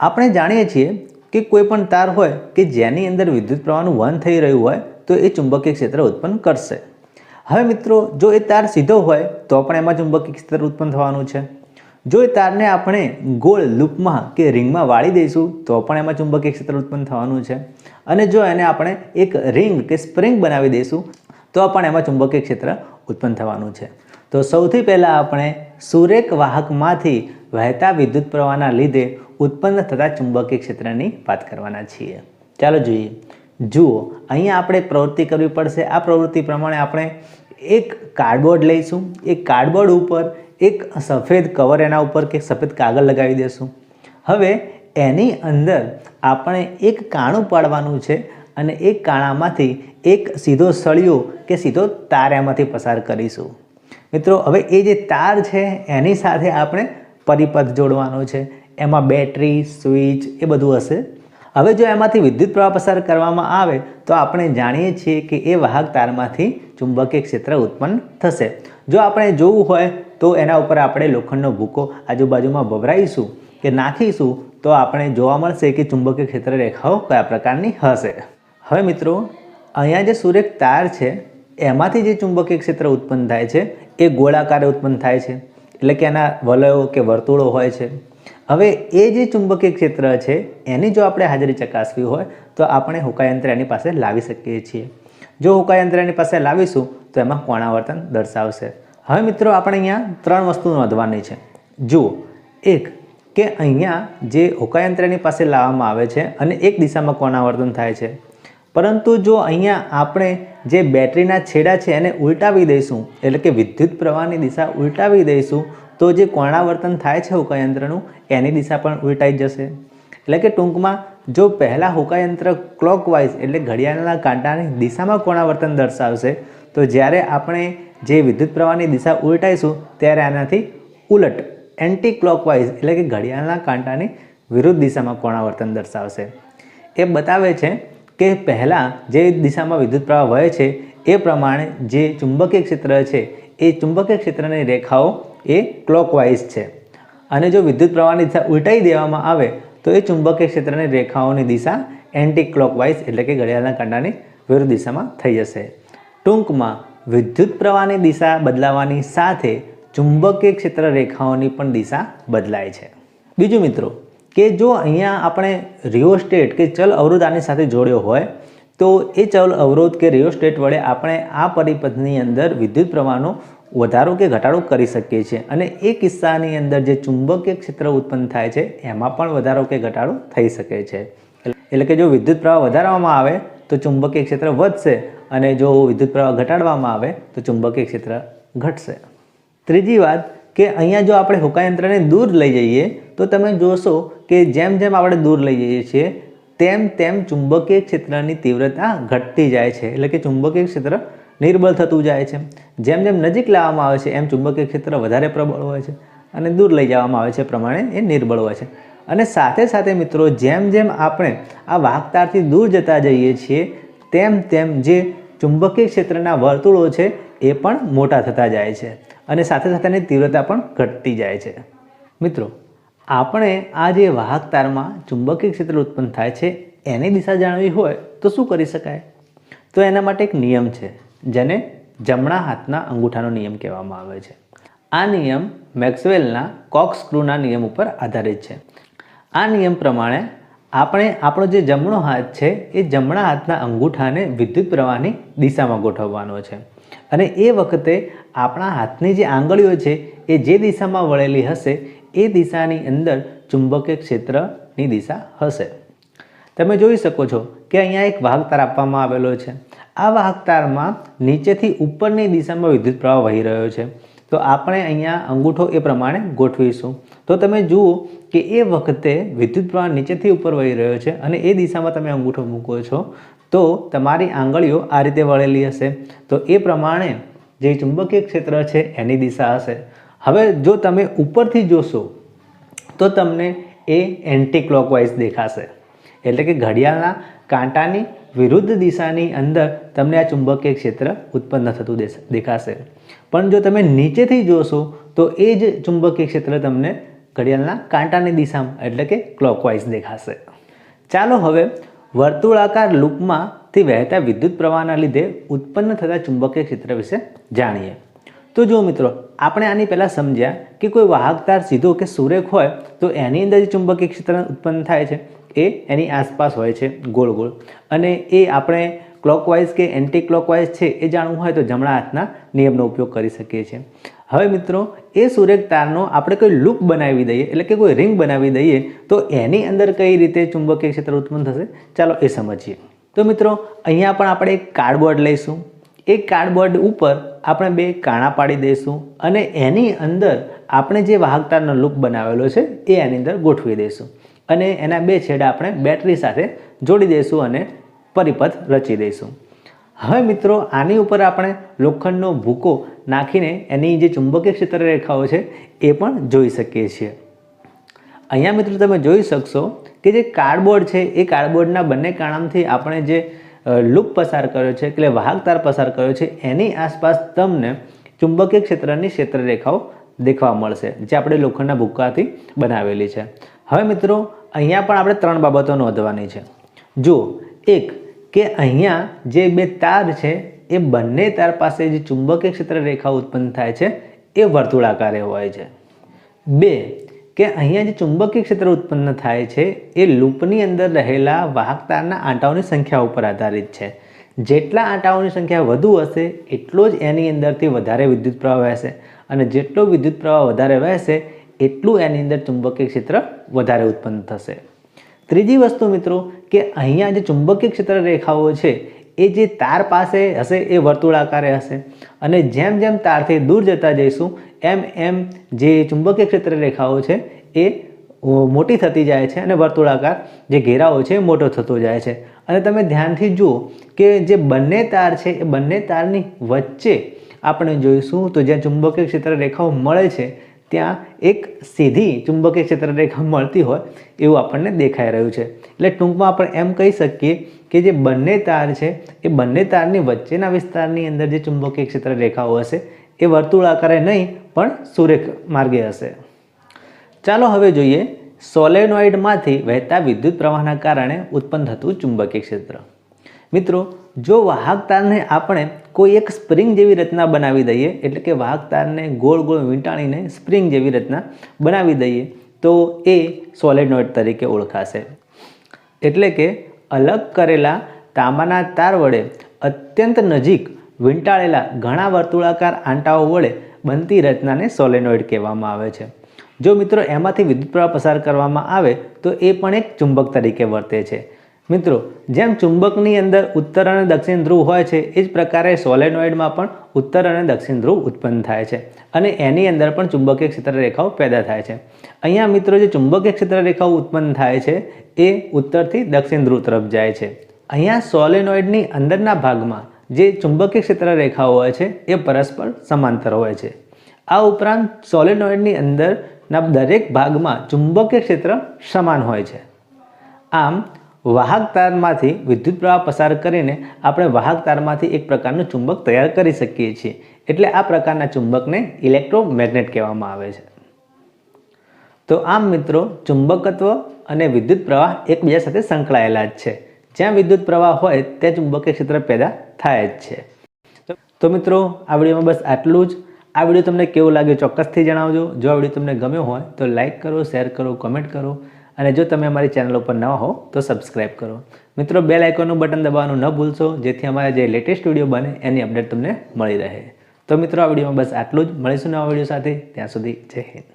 આપણે જાણીએ છીએ કે કોઈ પણ તાર હોય કે જેની અંદર વિદ્યુત પ્રવાહનું વહન થઈ રહ્યું હોય તો એ ચુંબકીય ક્ષેત્ર ઉત્પન્ન કરશે. હવે મિત્રો, જો એ તાર સીધો હોય તો પણ એમાં ચુંબકીય ક્ષેત્ર ઉત્પન્ન થવાનું છે. જો એ તારને આપણે ગોળ લૂપમાં કે રિંગમાં વાળી દઈશું તો પણ એમાં ચુંબકીય ક્ષેત્ર ઉત્પન્ન થવાનું છે. અને જો એને આપણે એક રિંગ કે સ્પ્રિંગ બનાવી દઈશું તો પણ એમાં ચુંબકીય ક્ષેત્ર ઉત્પન્ન થવાનું છે. તો સૌથી પહેલાં આપણે સુરેખ વાહકમાંથી વહેતા વિદ્યુત પ્રવાહના લીધે ઉત્પન્ન થતા ચુંબકીય ક્ષેત્રની વાત કરવાના છીએ. ચાલો જોઈએ. જુઓ, અહીંયા આપણે પ્રવૃત્તિ કરવી પડશે. આ પ્રવૃત્તિ પ્રમાણે આપણે એક કાર્ડબોર્ડ લઈશું. એ કાર્ડબોર્ડ ઉપર એક સફેદ કવર એના ઉપર કે સફેદ કાગળ લગાવી દઈશું હવે એની અંદર આપણે એક કાણું પાડવાનું છે અને એક કાણામાંથી એક સીધો સળિયો કે સીધો તાર એમાંથી પસાર કરીશું. મિત્રો, હવે એ જે તાર છે, એની સાથે આપણે પરિપથ જોડવાનો છે. એમાં બેટરી, સ્વિચ એ બધું હશે. હવે જો એમાંથી વિદ્યુત પ્રવાહ પસાર કરવામાં આવે, તો આપણે જાણીએ છીએ કે એ વાહક તારમાંથી ચુંબકીય ક્ષેત્ર ઉત્પન્ન થશે. જો આપણે જોવું હોય, તો એના ઉપર આપણે લોખંડનો ભૂકો આજુબાજુમાં ભભરાઈશું કે નાખીશું, તો આપણે જોવા મળશે કે ચુંબકીય ક્ષેત્ર રેખાઓ કયા પ્રકારની હશે. હવે મિત્રો, અહીંયા જે સુરેખ તાર છે એમાંથી જે ચુંબકીય ક્ષેત્ર ઉત્પન્ન થાય છે, એ ગોળાકારે ઉત્પન્ન થાય છે. એટલે કે એના વલયો કે વર્તુળો હોય છે. હવે એ જે ચુંબકીય ક્ષેત્ર છે, એની જો આપણે હાજરી ચકાસવી હોય, તો આપણે હુકાયંત્ર એની પાસે લાવી શકીએ છીએ. જો હુકાયંત્ર એની પાસે લાવીશું, તો એમાં કોણાવર્તન દર્શાવશે. હવે મિત્રો, આપણે અહીંયા ત્રણ વસ્તુ નોંધવાની છે. જુઓ, એક, કે અહીંયા જે હુકાયંત્રની પાસે લાવવામાં આવે છે, અને એક દિશામાં કોણાવર્તન થાય છે. પરંતુ જો અહીંયા આપણે જે બેટરીના છેડા છે એને ઉલટાવી દઈશું. એટલે કે વિદ્યુત પ્રવાહની દિશા ઉલટાવી દઈશું. તો જે કોણાવર્તન થાય છે હુકાયંત્રનું, એની દિશા પણ ઉલટાઈ જશે. એટલે કે ટૂંકમાં, જો પહેલાં હુકાયંત્ર ક્લોકવાઇઝ એટલે ઘડિયાળના કાંટાની દિશામાં કોણાવર્તન દર્શાવશે, તો જ્યારે આપણે જે વિદ્યુત પ્રવાહની દિશા ઉલટાઈશું, ત્યારે આનાથી ઉલટ એન્ટી ક્લોકવાઇઝ એટલે કે ઘડિયાળના કાંટાની વિરુદ્ધ દિશામાં કોણાવર્તન દર્શાવશે. એ બતાવે છે કે પહેલાં જે દિશામાં વિદ્યુત પ્રવાહ વહે છે, એ પ્રમાણે જે ચુંબકીય ક્ષેત્ર છે, એ ચુંબકીય ક્ષેત્રની રેખાઓ એ ક્લોકવાઇઝ છે. અને જો વિદ્યુત પ્રવાહની દિશા ઉલટાઈ દેવામાં આવે, તો એ ચુંબકીય ક્ષેત્રની રેખાઓની દિશા એન્ટી ક્લોકવાઇઝ એટલે કે ઘડિયાળના કાંટાની વિરુદ્ધ દિશામાં થઈ જશે. ટૂંકમાં, વિદ્યુત પ્રવાહની દિશા બદલાવાની સાથે ચુંબકીય ક્ષેત્ર રેખાઓની પણ દિશા બદલાય છે. બીજું મિત્રો કે જો અહીંયા આપણે રિયોસ્ટેટ કે ચલ અવરોધ આની સાથે જોડ્યો હોય, તો એ ચલ અવરોધ કે રિયોસ્ટેટ વડે આપણે આ પરિપથની અંદર વિદ્યુત પ્રવાહનો વધારો કે ઘટાડો કરી શકીએ છીએ. અને એ કિસ્સાની અંદર જે ચુંબકીય ક્ષેત્ર ઉત્પન્ન થાય છે, એમાં પણ વધારો કે ઘટાડો થઈ શકે છે. એટલે કે જો વિદ્યુત પ્રવાહ વધારવામાં આવે, તો ચુંબકીય ક્ષેત્ર વધશે અને જો વિદ્યુત પ્રવાહ ઘટાડવામાં આવે, તો ચુંબકીય ક્ષેત્ર ઘટશે. ત્રીજી વાત કે અહીંયા જો આપણે હુકાયંત્રને દૂર લઈ જઈએ, તો તમે જોશો કે જેમ જેમ આપણે દૂર લઈ જઈએ છીએ, તેમ તેમ ચુંબકીય ક્ષેત્રની તીવ્રતા ઘટતી જાય છે. એટલે કે ચુંબકીય ક્ષેત્ર નિર્બળ થતું જાય છે. જેમ જેમ નજીક લાવવામાં આવે છે, એમ ચુંબકીય ક્ષેત્ર વધારે પ્રબળ હોય છે અને દૂર લઈ જવામાં આવે છે. પ્રમાણે એ નિર્બળ હોય છે. અને સાથે સાથે મિત્રો, જેમ જેમ આપણે આ વાહકતારથી દૂર જતા જઈએ છીએ, તેમ તેમ જે ચુંબકીય ક્ષેત્રના વર્તુળો છે, એ પણ મોટા થતા જાય છે. અને સાથે સાથેની તીવ્રતા પણ ઘટતી જાય છે. મિત્રો આપણે આ જે વાહક તારમાં ચુંબકીય ક્ષેત્ર ઉત્પન્ન થાય છે, એની દિશા જાણવી હોય તો શું કરી શકાય? તો એના માટે એક નિયમ છે, જેને જમણા હાથના અંગૂઠાનો નિયમ કહેવામાં આવે છે. આ નિયમ મેક્સવેલના કોક સ્ક્રૂના નિયમ ઉપર આધારિત છે. આ નિયમ પ્રમાણે આપણે આપણો જે જમણો હાથ છે, એ જમણા હાથના અંગૂઠાને વિદ્યુત પ્રવાહની દિશામાં ગોઠવવાનો છે. અને એ વખતે આપણા હાથની જે આંગળીઓ છે, એ જે દિશામાં વળેલી હશે એ દિશાની અંદર ચુંબકીય ક્ષેત્રની દિશા હશે. તમે જોઈ શકો છો કે અહીંયા એક વાહકતાર આપવામાં આવેલો છે. આ વાહકતારમાં નીચેથી ઉપરની દિશામાં વિદ્યુત પ્રવાહ વહી રહ્યો છે. તો આપણે અહીંયા અંગૂઠો એ પ્રમાણે ગોઠવીશું. તો તમે જુઓ કે એ વખતે વિદ્યુત પ્રવાહ નીચેથી ઉપર વહી રહ્યો છે અને એ દિશામાં તમે અંગૂઠો મૂકો છો, તો તમારી આંગળીઓ આ રીતે વળેલી હશે. તો એ પ્રમાણે જે ચુંબકીય ક્ષેત્ર છે એની દિશા હશે. હવે જો તમે ઉપરથી જોશો, તો તમને એ એન્ટી ક્લોકવાઇઝ દેખાશે. એટલે કે ઘડિયાળના કાંટાની વિરુદ્ધ દિશાની અંદર તમને આ ચુંબકીય ક્ષેત્ર ઉત્પન્ન થતું દેખાશે. પણ જો તમે નીચેથી જોશો, તો એ જ ચુંબકીય ક્ષેત્ર તમને ઘડિયાળના કાંટાની દિશામાં, એટલે કે ક્લોકવાઇઝ દેખાશે. ચાલો હવે વર્તુળાકાર લૂપમાંથી વહેતા વિદ્યુત પ્રવાહના લીધે ઉત્પન્ન થતા ચુંબકીય ક્ષેત્ર વિશે જાણીએ. તો જો મિત્રો, આપણે આની પહેલાં સમજ્યા કે કોઈ વાહક તાર સીધો કે સુરેખ હોય તો એની અંદર જે ચુંબકીય ક્ષેત્ર ઉત્પન્ન થાય છે, એ એની આસપાસ હોય છે, ગોળ ગોળ. અને એ આપણે ક્લોકવાઇઝ કે એન્ટી ક્લોકવાઇઝ છે, એ જાણવું હોય તો જમણા હાથના નિયમનો ઉપયોગ કરી શકીએ છીએ. હવે મિત્રો, એ સુરેખ તારનો આપણે કોઈ લૂપ બનાવી દઈએ, એટલે કે કોઈ રિંગ બનાવી દઈએ, તો એની અંદર કઈ રીતે ચુંબકીય ક્ષેત્ર ઉત્પન્ન થશે? ચાલો એ સમજીએ. તો મિત્રો, અહીંયા પણ આપણે એક કાર્ડબોર્ડ લઈશું. એ કાર્ડબોર્ડ ઉપર આપણે બે કાણા પાડી દઈશું અને એની અંદર આપણે જે વાહકતાનો લૂપ બનાવેલો છે, એ એની અંદર ગોઠવી દઈશું. અને એના બે છેડા આપણે બેટરી સાથે જોડી દઈશું અને પરિપથ રચી દઈશું. હવે મિત્રો, આની ઉપર આપણે લોખંડનો ભૂકો નાખીને એની જે ચુંબકીય ક્ષેત્ર રેખાઓ છે, એ પણ જોઈ શકીએ છીએ. અહીંયા મિત્રો તમે જોઈ શકશો કે જે કાર્ડબોર્ડ છે, એ કાર્ડબોર્ડના બંને કાણામથી આપણે જે લૂપ પસાર કર્યો છે, એટલે વાહક તાર પસાર કર્યો છે, એની આસપાસ તમને ચુંબકીય ક્ષેત્રની ક્ષેત્રરેખાઓ દેખવા મળશે, જે આપણે લોખંડના ભૂક્કાથી બનાવેલી છે. હવે મિત્રો, અહીંયા પણ આપણે ત્રણ બાબતો નોંધવાની છે. જુઓ, એક, કે અહીંયા જે બે તાર છે, એ બંને તાર પાસે જે ચુંબકીય ક્ષેત્ર રેખા ઉત્પન્ન થાય છે, એ વર્તુળાકારે હોય છે. બે કે અહીંયા જે ચુંબકીય ક્ષેત્ર ઉત્પન્ન થાય છે, એ લૂપની અંદર રહેલા વાહક તારના આંટાઓની સંખ્યા ઉપર આધારિત છે. જેટલા આંટાઓની સંખ્યા વધુ હશે, એટલો જ એની અંદરથી વધારે વિદ્યુત પ્રવાહ વહેશે. અને જેટલો વિદ્યુત પ્રવાહ વધારે વહેશે, એટલું એની અંદર ચુંબકીય ક્ષેત્ર વધારે ઉત્પન્ન થશે. ત્રીજી વસ્તુ મિત્રો, કે અહીંયા જે ચુંબકીય ક્ષેત્ર રેખાઓ છે, એ જે તાર પાસે હશે, એ વર્તુળાકારે હશે. અને જેમ જેમ તારથી દૂર જતા જઈશું એમ એમ જે ચુંબકીય ક્ષેત્ર રેખાઓ છે, એ મોટી થતી જાય છે અને વર્તુળાકાર જે ઘેરાઓ છે એ મોટો થતો જાય છે. અને તમે ધ્યાનથી જુઓ કે જે બંને તાર છે, એ બંને તારની વચ્ચે આપણે જોઈશું તો જ્યાં ચુંબકીય ક્ષેત્ર રેખાઓ મળે છે, ત્યાં એક સીધી ચુંબકીય ક્ષેત્ર રેખા મળતી હોય એવું આપણને દેખાઈ રહ્યું છે. એટલે ટૂંકમાં આપણે એમ કહી શકીએ કે જે બંને તાર છે, એ બંને તારની વચ્ચેના વિસ્તારની અંદર જે ચુંબકીય ક્ષેત્ર રેખાઓ હશે, એ વર્તુળાકારે નહીં પણ સુરેખ માર્ગે હશે. ચાલો હવે જોઈએ સોલેનોઇડમાંથી વહેતા વિદ્યુત પ્રવાહના કારણે ઉત્પન્ન થતું ચુંબકીય ક્ષેત્ર. મિત્રો, જો વાહક તારને આપણે કોઈ એક સ્પ્રિંગ જેવી રચના બનાવી દઈએ, એટલે કે વાહક તારને ગોળ ગોળ વીંટાળીને સ્પ્રિંગ જેવી રચના બનાવી દઈએ, તો એ સોલેનોઇડ તરીકે ઓળખાશે. એટલે કે અલગ કરેલા તાંબાના તાર વડે અત્યંત નજીક વીંટાળેલા ઘણા વર્તુળાકાર આંટાઓ વડે બનતી રચનાને સોલેનોઇડ કહેવામાં આવે છે. જો મિત્રો એમાંથી વિદ્યુત પ્રવાહ પસાર કરવામાં આવે, તો એ પણ એક ચુંબક તરીકે વર્તે છે. મિત્રો, જેમ ચુંબકની અંદર ઉત્તર અને દક્ષિણ ધ્રુવ હોય છે, એ જ પ્રકારે સોલેનોઇડમાં પણ ઉત્તર અને દક્ષિણ ધ્રુવ ઉત્પન્ન થાય છે અને એની અંદર પણ ચુંબકીય ક્ષેત્ર રેખાઓ પેદા થાય છે. અહીંયા મિત્રો જે ચુંબકીય ક્ષેત્ર રેખાઓ ઉત્પન્ન થાય છે, એ ઉત્તરથી દક્ષિણ ધ્રુવ તરફ જાય છે. અહીંયા સોલેનોઇડની અંદરના ભાગમાં જે ચુંબકીય ક્ષેત્ર રેખાઓ હોય છે, એ પરસ્પર સમાંતર હોય છે. આ ઉપરાંત સોલેનોઇડની અંદરના દરેક ભાગમાં ચુંબકીય ક્ષેત્ર સમાન હોય છે. આમ, વાહક તારમાંથી વિદ્યુત પ્રવાહ પસાર કરીને આપણે વાહક તારમાંથી એક પ્રકારનું ચુંબક તૈયાર કરી શકીએ છીએ. એટલે આ પ્રકારના ચુંબકને ઇલેક્ટ્રોમેગ્નેટ કહેવામાં આવે છે. તો આમ મિત્રો, ચુંબકત્વ અને વિદ્યુત પ્રવાહ એકબીજા સાથે સંકળાયેલા જ છે. જ્યાં વિદ્યુત પ્રવાહ હોય ત્યાં ચુંબકીય ક્ષેત્ર પેદા થાય જ છે. તો મિત્રો, આ વિડીયોમાં બસ આટલું જ. આ વીડિયો તમને કેવું લાગ્યું ચોક્કસથી જણાવજો. જો આ વીડિયો તમને ગમ્યો હોય તો લાઇક કરો, શેર કરો, કોમેન્ટ કરો અને જો તમે અમારી ચેનલ ઉપર નવા હો તો સબસ્ક્રાઇબ કરો. મિત્રો, બેલ આઇકોનનું બટન દબાવવાનું ન ભૂલશો, જેથી અમારા જે લેટેસ્ટ વીડિયો બને એની અપડેટ તમને મળી રહે. તો મિત્રો, આ વિડીયોમાં બસ આટલું જ. મળીશું નવા વીડિયો સાથે. ત્યાં સુધી જય હિન્દ.